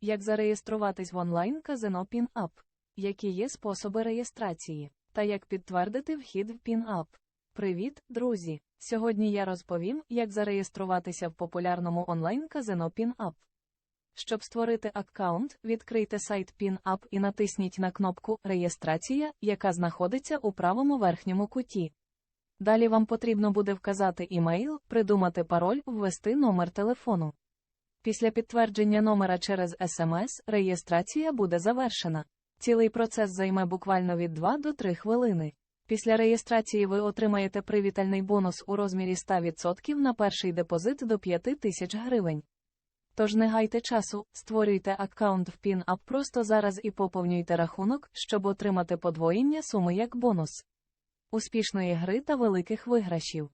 Як зареєструватись в онлайн казино PinUp? Які є способи реєстрації? Та як підтвердити вхід в PinUp? Привіт, друзі! Сьогодні я розповім, як зареєструватися в популярному онлайн казино PinUp. Щоб створити аккаунт, відкрийте сайт PinUp і натисніть на кнопку Реєстрація, яка знаходиться у правому верхньому куті. Далі вам потрібно буде вказати імейл, придумати пароль, ввести номер телефону. Після підтвердження номера через СМС реєстрація буде завершена. Цілий процес займе буквально від 2 до 3 хвилини. Після реєстрації ви отримаєте привітальний бонус у розмірі 100% на перший депозит до 5 тисяч гривень. Тож не гайте часу, створюйте аккаунт в PinUp просто зараз і поповнюйте рахунок, щоб отримати подвоєння суми як бонус. Успішної гри та великих виграшів!